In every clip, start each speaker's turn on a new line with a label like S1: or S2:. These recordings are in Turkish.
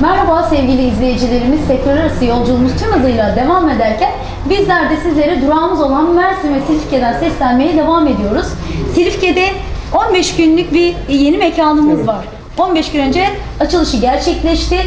S1: Merhaba sevgili izleyicilerimiz. Sektör arası yolculuğumuz tüm hızıyla devam ederken bizler de sizlere durağımız olan Mersin ve Silifke'den seslenmeye devam ediyoruz. Silifke'de 15 günlük bir yeni mekanımız
S2: Evet.
S1: var. 15 gün önce açılışı gerçekleşti.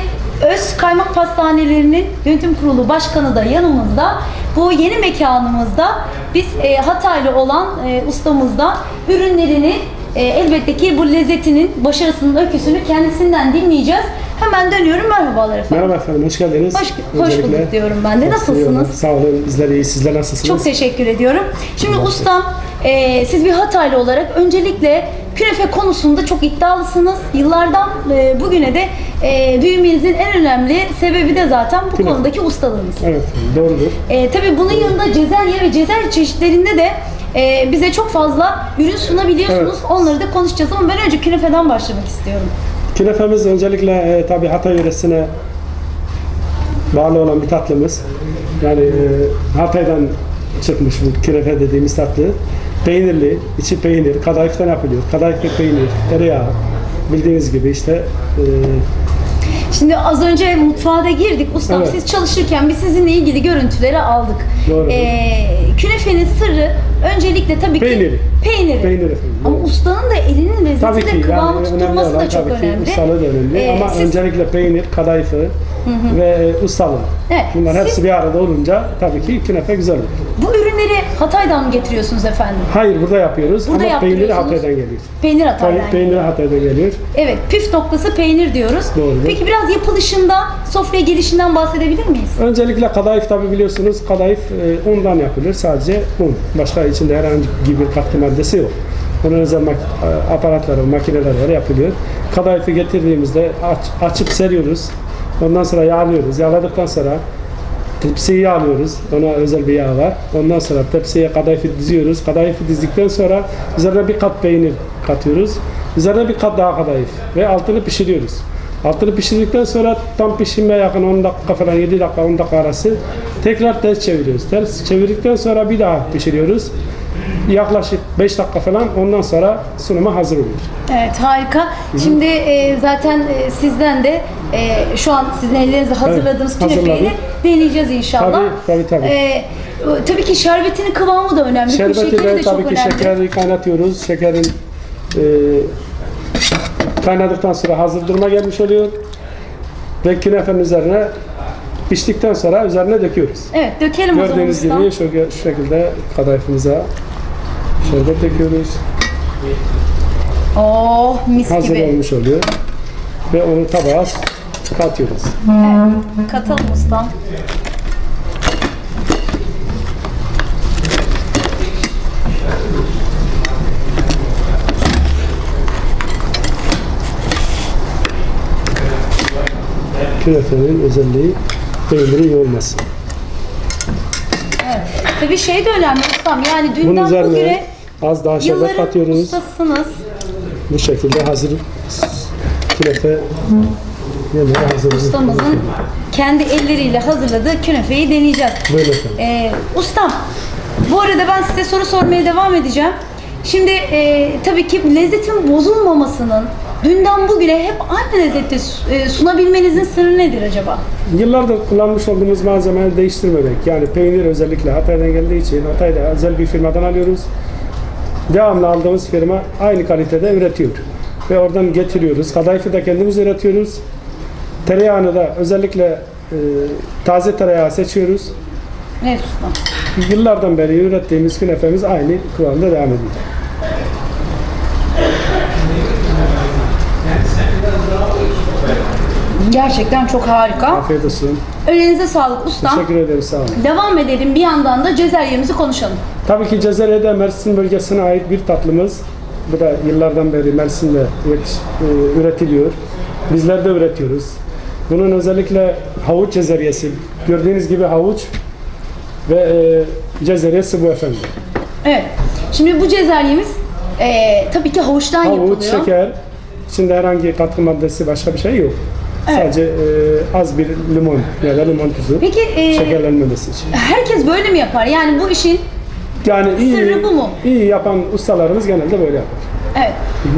S1: Öz Kaymak Pastanelerinin yönetim kurulu başkanı da yanımızda. Bu yeni mekanımızda biz e, Hataylı olan e, ustamızdan ürünlerini e, elbette ki bu lezzetinin başarısının öyküsünü kendisinden dinleyeceğiz. Hemen dönüyorum. Merhabalar efendim.
S2: Merhaba efendim, hoş geldiniz.
S1: Hoş, hoş
S2: Öncelikle
S1: bulduk diyorum ben de. Nasılsınız?
S2: Sağ olun, bizler iyi. Sizler nasılsınız?
S1: Çok teşekkür ediyorum. Şimdi ustam, e, siz bir Hataylı olarak öncelikle künefe konusunda çok iddialısınız. Yıllardan e, bugüne de e, büyümenizin en önemli sebebi de zaten bu
S2: Künefe.
S1: konudaki ustalığınız.
S2: Evet, doğrudur.
S1: E, tabii bunun yanında cezerye ve cezerye çeşitlerinde de e, bize çok fazla ürün sunabiliyorsunuz. Onları da konuşacağız ama ben önce künefeden başlamak istiyorum.
S2: Künefemiz öncelikle e, tabii Hatay yöresine bağlı olan bir tatlımız. Yani e, Hatay'dan çıkmış bu künefe dediğimiz tatlı. Peynirli, içi peynir, kadayıftan yapılıyor. Kadayıf ve peynir, tereyağı. Bildiğiniz gibi işte e,
S1: Şimdi az önce mutfağa da girdik. Ustam
S2: Evet.
S1: siz çalışırken biz sizinle ilgili görüntüleri aldık.
S2: Doğru.
S1: Ee, künefenin sırrı öncelikle tabii ki
S2: Peyniri.
S1: peyniri.
S2: Peynir efendim,
S1: Ama
S2: doğru.
S1: ustanın da elinin lezzeti
S2: Tabii ki
S1: de kıvamı
S2: yani önemli
S1: tutturması
S2: olan
S1: da çok
S2: tabii ki
S1: önemli.
S2: ustalığı da önemli.
S1: Ee,
S2: Ama
S1: siz-
S2: öncelikle peynir, kadayıfı ve e, ustalığı.
S1: Evet,
S2: Bunlar
S1: siz-
S2: hepsi bir arada olunca tabii ki künefe güzel olur.
S1: Bu ürünleri Hatay'dan mı getiriyorsunuz efendim?
S2: Hayır burada yapıyoruz
S1: Burada
S2: ama peyniri. Hatay'dan geliyor.
S1: Peynir Hatay'dan.
S2: Peynir, peyniri Hatay'dan geliyor.
S1: Evet, püf noktası peynir diyoruz.
S2: Doğrudur.
S1: Peki biraz yapılışından, sofraya gelişinden bahsedebilir miyiz?
S2: Öncelikle kadayıf tabi biliyorsunuz kadayıf e, undan yapılır sadece un. Başka içinde herhangi bir katkı maddesi yok. Onun özel mak- aparatları, makineler var yapılıyor. Kadayıfı getirdiğimizde aç- açıp seriyoruz. Ondan sonra yağlıyoruz. Yağladıktan sonra tepsiyi yağlıyoruz. Ona özel bir yağ var. Ondan sonra tepsiye kadayıfı diziyoruz. Kadayıfı dizdikten sonra üzerine bir kat peynir katıyoruz. Üzerine bir kat daha kadayıf ve altını pişiriyoruz. Altını pişirdikten sonra tam pişirmeye yakın 10 dakika falan 7 dakika 10 dakika arası tekrar ters çeviriyoruz. Ters çevirdikten sonra bir daha pişiriyoruz. Yaklaşık 5 dakika falan ondan sonra sunuma hazır oluyor.
S1: Evet harika. Şimdi e, zaten e, sizden de e, şu an sizin ellerinizle hazırladığınız
S2: Evet,
S1: künefeyi deneyeceğiz inşallah.
S2: Tabii, tabii, tabii.
S1: E, tabii ki şerbetinin kıvamı da önemli.
S2: Şerbeti de
S1: de çok
S2: tabii ki
S1: önemli.
S2: şekeri kaynatıyoruz. Şekerin e, kaynadıktan sonra hazır duruma gelmiş oluyor. Ve künefenin üzerine piştikten sonra üzerine döküyoruz.
S1: Evet dökelim o zaman
S2: Gördüğünüz gibi şu, şekilde kadayıfımıza şerbet döküyoruz.
S1: Oh mis
S2: Hazır
S1: gibi.
S2: olmuş oluyor. Ve onu tabağa katıyoruz.
S1: Evet, katalım ustam.
S2: Künefenin özelliği peynirin yoğulması.
S1: Evet. Tabii şey de önemli ustam. Yani
S2: Bunun
S1: dünden
S2: üzerine
S1: bugüne
S2: az daha şerbet
S1: yılların
S2: katıyoruz.
S1: ustasısınız.
S2: Bu şekilde hazır künefe yemeğe hazır.
S1: Ustamızın kendi elleriyle hazırladığı künefeyi deneyeceğiz.
S2: Böyle efendim.
S1: Ee, ustam, bu arada ben size soru sormaya devam edeceğim. Şimdi e, tabii ki lezzetin bozulmamasının dünden bugüne hep aynı lezzette sunabilmenizin sırrı nedir acaba?
S2: Yıllardır kullanmış olduğumuz malzemeleri değiştirmemek. Yani peynir özellikle Hatay'dan geldiği için Hatay'da özel bir firmadan alıyoruz. Devamlı aldığımız firma aynı kalitede üretiyor. Ve oradan getiriyoruz. Kadayıfı da kendimiz üretiyoruz. Tereyağını da özellikle e, taze tereyağı seçiyoruz.
S1: Evet ustam.
S2: Yıllardan beri ürettiğimiz künefemiz aynı kıvamda devam ediyor.
S1: Gerçekten çok harika.
S2: Afiyet olsun.
S1: Elinize sağlık ustam.
S2: Teşekkür ederim. Sağ olun.
S1: Devam edelim bir yandan da cezeryemizi konuşalım.
S2: Tabii ki Cezere'de Mersin bölgesine ait bir tatlımız. Bu da yıllardan beri Mersin'de e, üretiliyor. Bizler de üretiyoruz. Bunun özellikle havuç cezeryesi. Gördüğünüz gibi havuç ve e, cezeryesi bu efendim.
S1: Evet. Şimdi bu cezeryemiz e, tabii ki havuçtan
S2: Havuç,
S1: yapılıyor.
S2: şeker, içinde herhangi katkı maddesi başka bir şey yok.
S1: Evet.
S2: Sadece e, az bir limon ya da limon tuzu
S1: Peki e,
S2: şekerlenmemesi için.
S1: herkes böyle mi yapar? Yani bu işin
S2: Yani iyi,
S1: Sırrı bu mu?
S2: iyi yapan ustalarımız genelde böyle yapar.
S1: Evet.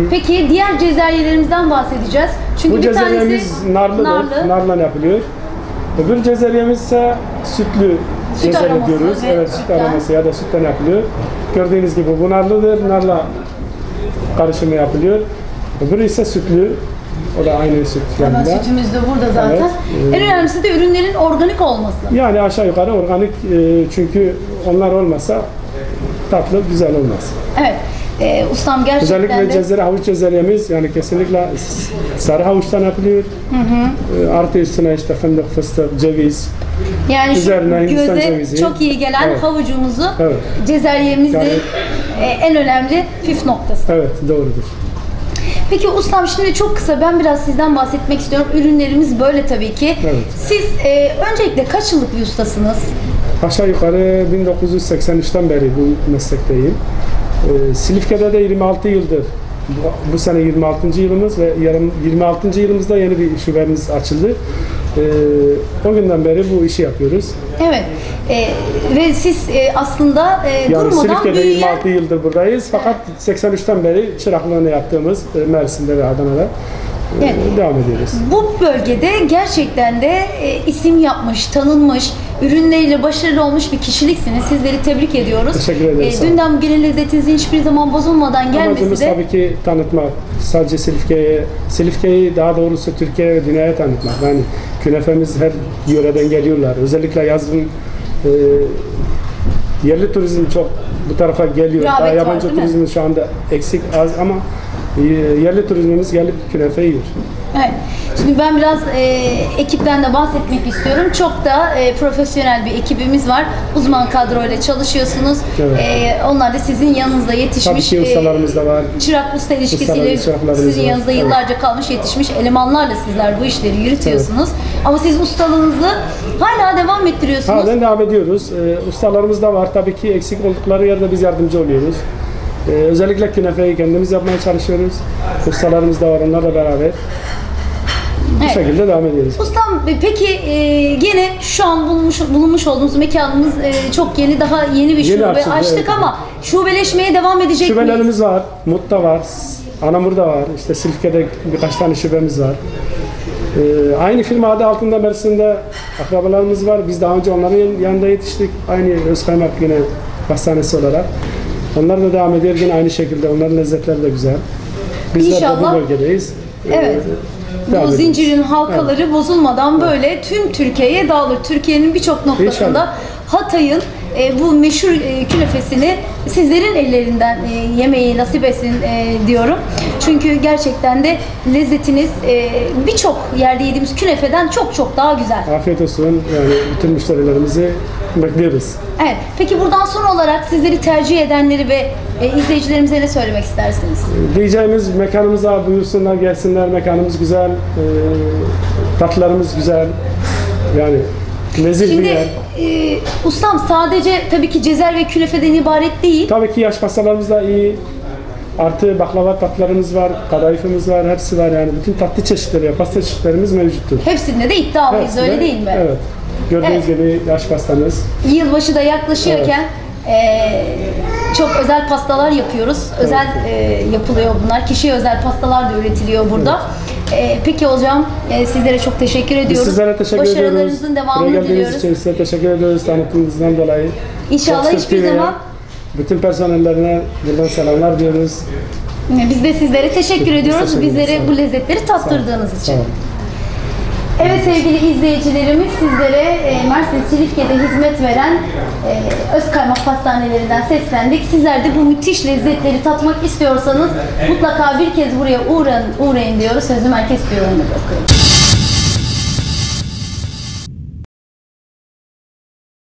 S1: Peki diğer cezeriyelerimizden bahsedeceğiz. Çünkü
S2: Bu
S1: bir tanesi
S2: cezeryemiz narlıdır.
S1: narlı.
S2: Narla yapılıyor. Öbür cezeryemiz ise sütlü
S1: Süt
S2: cezerye
S1: aroması
S2: diyoruz.
S1: ve
S2: Evet, süt
S1: sütten.
S2: aroması ya da sütten yapılıyor. Gördüğünüz gibi bu narlıdır. Narla karışımı yapılıyor. Öbürü ise sütlü. O da aynı süt
S1: Hemen
S2: yanında.
S1: sütümüz de burada zaten.
S2: Evet,
S1: En önemlisi de ürünlerin organik olması.
S2: Yani aşağı yukarı organik e, çünkü onlar olmasa tatlı güzel olmaz.
S1: Evet. Ee, ustam gerçekten
S2: Özellikle
S1: de
S2: cezere, havuç cezeryemiz yani kesinlikle s- sarı havuçtan yapılıyor. E, Artı üstüne işte fındık, fıstık, ceviz.
S1: yani şu
S2: üzerine Hindistan
S1: göze
S2: cevizi.
S1: çok iyi gelen
S2: Evet.
S1: havucumuzu
S2: Evet.
S1: cezeryemizde
S2: Yani-
S1: e, en önemli püf noktası.
S2: Evet doğrudur.
S1: Peki ustam şimdi çok kısa ben biraz sizden bahsetmek istiyorum. Ürünlerimiz böyle tabii ki.
S2: Evet.
S1: Siz e, öncelikle kaç yıllık bir ustasınız?
S2: Aşağı yukarı 1983'ten beri bu meslekteyim. Ee, Silifke'de de 26 yıldır. Bu, bu sene 26. yılımız ve yarım 26. yılımızda yeni bir şubemiz açıldı. Ee, o günden beri bu işi yapıyoruz.
S1: Evet. E, ve siz e, aslında e,
S2: Yani
S1: durmadan
S2: Silifke'de
S1: büyüyen
S2: 26 yıldır buradayız. Fakat 83'ten beri çıraklığını yaptığımız e, Mersin'de ve Adana'da e,
S1: Evet.
S2: devam ediyoruz.
S1: Bu bölgede gerçekten de e, isim yapmış, tanınmış, ürünleriyle başarılı olmuş bir kişiliksiniz. Sizleri tebrik ediyoruz.
S2: Teşekkür ederim,
S1: E,
S2: olun.
S1: dünden bugüne lezzetinizin hiçbir zaman bozulmadan gelmesi
S2: Amacımız
S1: de
S2: tabii ki tanıtmak. Sadece Silifke'ye, Silifke'yi daha doğrusu Türkiye ve dünyaya tanıtmak. Yani künefemiz her yöreden geliyorlar. Özellikle yazın e, yerli turizm çok bu tarafa geliyor.
S1: Rağbet
S2: daha
S1: var,
S2: yabancı
S1: mi?
S2: turizmimiz şu anda eksik az ama yerli turizmimiz gelip künefe yiyor.
S1: Evet. Şimdi ben biraz e, ekipten de bahsetmek istiyorum. Çok da e, profesyonel bir ekibimiz var. Uzman kadroyla çalışıyorsunuz.
S2: Evet.
S1: E, onlar da sizin yanınızda yetişmiş.
S2: Tabii ki
S1: e,
S2: ustalarımız da var.
S1: çırak usta ilişkisiyle sizin
S2: var.
S1: yanınızda
S2: Evet.
S1: yıllarca kalmış yetişmiş elemanlarla sizler bu işleri yürütüyorsunuz. Ama siz ustalığınızı hala devam ettiriyorsunuz.
S2: Halen devam ediyoruz. Ee, ustalarımız da var. Tabii ki eksik oldukları yerde biz yardımcı oluyoruz. Ee, özellikle künefeyi kendimiz yapmaya çalışıyoruz. Ustalarımız da var. Onlarla beraber bu
S1: Evet.
S2: şekilde devam ediyoruz.
S1: Ustam e, peki e, gene şu an bulunmuş bulunmuş olduğumuz mekanımız e, çok yeni daha yeni bir
S2: Yeni
S1: şube
S2: açıldı,
S1: açtık
S2: evet.
S1: ama şubeleşmeye devam edecek miyiz?
S2: Şubelerimiz var. Mut'ta var. Anamur'da var. İşte Silifke'de birkaç tane şubemiz var. Ee, aynı firma adı altında Mersin'de akrabalarımız var. Biz daha önce onların yan- yanında yetiştik. Aynı Özkaymak yine pastanesi olarak. Onlar da devam ediyor yine aynı şekilde. Onların lezzetleri de güzel. Bizler
S1: İnşallah.
S2: de bu bölgedeyiz. Ee,
S1: Evet.
S2: devam
S1: Bu
S2: ediyoruz.
S1: zincirin halkaları bozulmadan böyle tüm Türkiye'ye dağılır. Türkiye'nin birçok noktasında
S2: İnşallah.
S1: Hatay'ın e, bu meşhur e, künefesini sizlerin ellerinden e, yemeyi nasip etsin e, diyorum. Çünkü gerçekten de lezzetiniz e, birçok yerde yediğimiz künefeden çok çok daha güzel.
S2: Afiyet olsun. Yani bütün müşterilerimizi bekliyoruz.
S1: Evet. Peki buradan son olarak sizleri tercih edenleri ve e, izleyicilerimize ne söylemek istersiniz?
S2: Diyeceğimiz mekanımıza buyursunlar, gelsinler. Mekanımız güzel, e, tatlarımız güzel. Yani nezih bir
S1: Şimdi
S2: yer.
S1: e, ustam sadece tabii ki cezer ve künefeden ibaret değil.
S2: Tabii ki yaş pastalarımız da iyi. Artı baklava tatlarımız var, kadayıfımız var, hepsi var yani. Bütün tatlı çeşitleri, pasta çeşitlerimiz mevcuttur.
S1: Hepsinde de iddialıyız
S2: Hepsi
S1: öyle
S2: de-
S1: değil mi?
S2: Evet. Gördüğünüz gibi yaş pastamız.
S1: Yılbaşı da yaklaşıyorken eee, çok özel pastalar yapıyoruz. Özel eee, yapılıyor bunlar. Kişiye özel pastalar da üretiliyor burada. Eee, peki hocam eee, sizlere çok teşekkür
S2: Biz
S1: ediyoruz.
S2: sizlere teşekkür ediyoruz.
S1: Başarılarınızın
S2: Buraya
S1: devamını
S2: geldiğiniz
S1: diliyoruz.
S2: için size teşekkür ediyoruz tanıtımınızdan dolayı.
S1: İnşallah
S2: Fox
S1: hiçbir zaman
S2: Bütün personellerine buradan selamlar diyoruz.
S1: biz de sizlere teşekkür ediyoruz. Bizlere bu lezzetleri tattırdığınız için. Evet sevgili izleyicilerimiz sizlere e, Mersin Silifke'de hizmet veren e, Özkaymak Pastanelerinden seslendik. Sizler de bu müthiş lezzetleri tatmak istiyorsanız mutlaka bir kez buraya uğrayın, uğrayın diyoruz. Sözü merkez bırakıyorum.